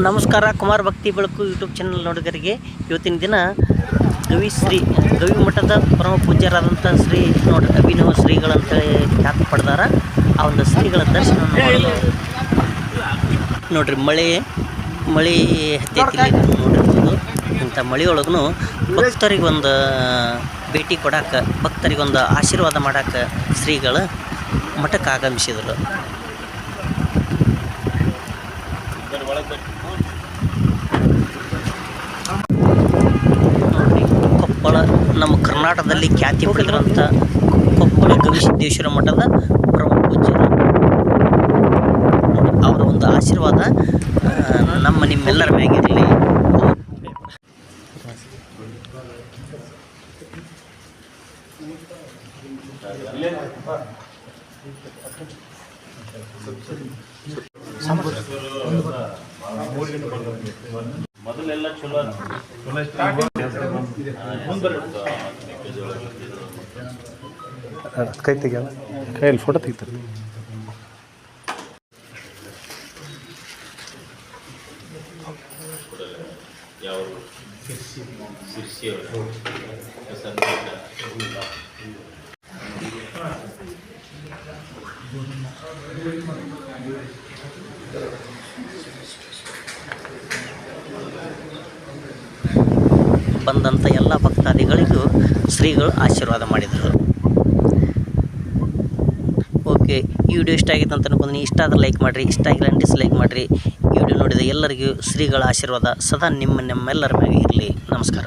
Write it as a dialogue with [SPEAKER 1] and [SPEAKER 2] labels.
[SPEAKER 1] ನಮಸ್ಕಾರ, ಕುಮಾರ್ ಭಕ್ತಿ ಬೆಳಕು ಯೂಟ್ಯೂಬ್ ಚಾನಲ್ ನೋಡಿದರಿಗೆ ಇವತ್ತಿನ ದಿನ ಗವಿ ಶ್ರೀ ಗವಿ ಮಠದ ಪರಮ ಪೂಜ್ಯರಾದಂಥ ಶ್ರೀ ನೋಡಿ ಅಭಿನವ ಶ್ರೀಗಳಂತೇಳಿ ಖ್ಯಾತಿ ಪಡೆದಾರ. ಆ ಒಂದು ಶ್ರೀಗಳ ದರ್ಶನ ನೋಡ್ರಿ, ಮಳೆ ಮಳೆ ಹತ್ತೈತಿ ನೋಡಿರ್ಬೋದು. ಇಂಥ ಮಳೆಯೊಳಗೂ ಭಕ್ತರಿಗೆ ಒಂದು, ಭೇಟಿ ಕೊಡಕ್ಕೆ ಭಕ್ತರಿಗೊಂದು ಆಶೀರ್ವಾದ ಮಾಡಕ್ಕೆ ಶ್ರೀಗಳು ಮಠಕ್ಕೆ ಆಗಮಿಸಿದರು ನೋಡ್ರಿ ಕೊಪ್ಪಳ ನಮ್ಮ ಕರ್ನಾಟಕದಲ್ಲಿ ಖ್ಯಾತಿ ಪಡೆದಿರುವಂಥ ಕೊಪ್ಪಳ ಗವಿಸಿದ್ದೇಶ್ವರ ಮಠದ ಪ್ರಮುಖ ಪೂಜ್ಯರು. ಅವರ ಒಂದು ಆಶೀರ್ವಾದ ನಮ್ಮ ನಿಮ್ಮೆಲ್ಲರ ಮ್ಯಾಗಿರಲಿ.
[SPEAKER 2] ಮೊದಲೆಲ್ಲ ಚಲೋ
[SPEAKER 3] ಕೈ ತೆಗಿಯಲ್ಲ? ಕೈಯಲ್ಲಿ ಫೋಟೋ ತೆಗಿತಾರೆ.
[SPEAKER 1] ಬಂದಂಥ ಎಲ್ಲ ಭಕ್ತಾದಿಗಳಿಗೂ ಶ್ರೀಗಳು ಆಶೀರ್ವಾದ ಮಾಡಿದರು. ಓಕೆ, ಈ ವಿಡಿಯೋ ಇಷ್ಟ ಆಗಿತ್ತು ಅಂತ ಅನ್ಕೊಂಡು ಇಷ್ಟ ಆದರೆ ಲೈಕ್ ಮಾಡಿರಿ, ಇಷ್ಟ ಆಗಿಲ್ಲ ಡಿಸ್ಲೈಕ್ ಮಾಡಿರಿ. ಈ ವಿಡಿಯೋ ನೋಡಿದ ಎಲ್ಲರಿಗೂ ಶ್ರೀಗಳ ಆಶೀರ್ವಾದ ಸದಾ ನಿಮ್ಮ ನಿಮ್ಮೆಲ್ಲರ ಮೇಲೆ ಇರಲಿ ನಮಸ್ಕಾರ.